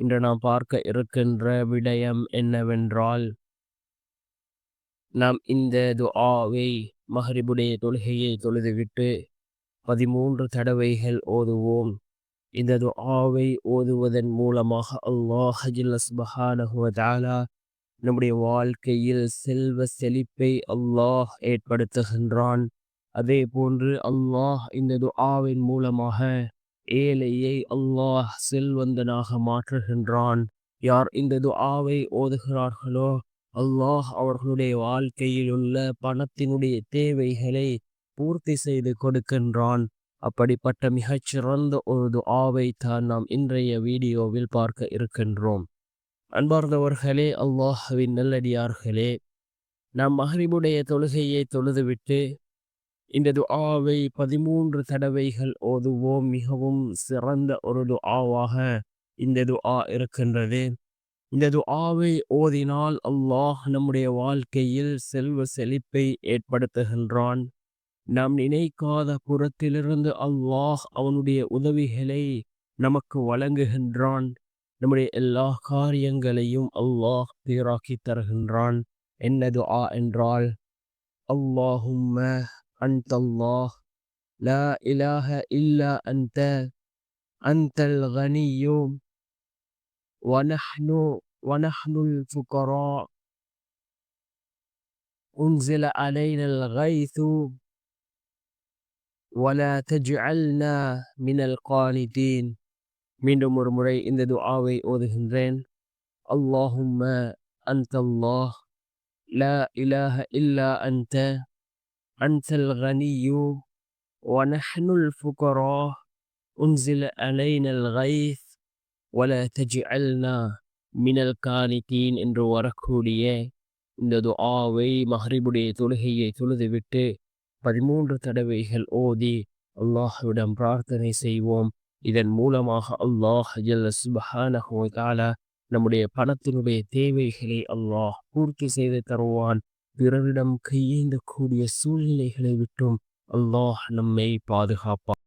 இன்று நாம் பார்க்க இருக்கின்ற விடயம் என்னவென்றால் நாம் இந்த துஆவை மஹரிபுடைய தொழுகையை தொழுதுவிட்டு பதிமூன்று தடவைகள் ஓதுவோம். இந்த துஆவை ஓதுவதன் மூலமாக அல்லாஹ் சுபஹானஹுவதாலா நம்முடைய வாழ்க்கையில் செல்வ செழிப்பை அல்லாஹ் ஏற்படுத்துகின்றான். அதே போன்று அல்லாஹ் இந்த துஆவின் மூலமாக ஏழையை அல்லாஹ் செல்வந்தனாக மாற்றுகின்றான். யார் இந்த துஆவை ஓதுகிறார்களோ அல்லாஹ் அவர்களுடைய வாழ்க்கையில் உள்ள பணத்தினுடைய தேவைகளை பூர்த்தி செய்து கொடுக்கின்றான். அப்படிப்பட்ட மிகச்சிறந்த ஒரு துஆவை தான் நாம் இன்றைய வீடியோவில் பார்க்க இருக்கின்றோம். அன்பார்ந்தவர்களே அல்லாஹவின் நல்லடியார்களே நாம் மஹரிபுடைய தொழுகையை தொழுதுவிட்டு இந்த துஆவை பதிமூன்று தடவைகள் ஓதுவோம். மிகவும் சிறந்த ஒரு துஆவாக இந்த துஆ இருக்கின்றது. இந்த துஆவை ஓதினால் அல்லாஹ் நம்முடைய வாழ்க்கையில் செல்வ செழிப்பை ஏற்படுத்துகின்றான். நாம் நினைக்காத புறத்திலிருந்து அல்லாஹ் அவனுடைய உதவிகளை நமக்கு வழங்குகின்றான். நம்முடைய எல்லா காரியங்களையும் அல்லாஹ் தீராக்கி தருகின்றான். என்ன துஆ என்றால் அல்லாஹும்ம أنت الله لا إله إلا أنت أنت الغني ونحن ونحن الفقراء أنزل علينا الغيث ولا تجعلنا من القانتين மீண்டும் ஒரு முறை இந்த துஆவை ஓதுகின்றேன் அல்லாஹும்ம அன்த அல்லாஹ் லா இலாஹ இல்லா அன்த أنت الغني ونحن الفقراء أنزل علينا الغيث ولا تجعلنا من القانتين என்று வரக்கூடிய இந்த துஆவை மஹ்ரிபுடைய தொழுகையை தொழுதுவிட்டு பதிமூன்று தடவைகள் ஓதி அல்லாஹ்விடம் பிரார்த்தனை செய்வோம் இதன் மூலமாக அல்லாஹ் ஜல்ல சுபஹானஹு வ தஆலா நம்முடைய பணத்தினுடைய தேவைகளை அல்லாஹ் பூர்த்தி செய்து தருவான் பிறரிடம் கையேந்தக்கூடிய சூழ்நிலைகளை விட்டும் அல்லாஹ் நம்மை பாதுகாப்பான்.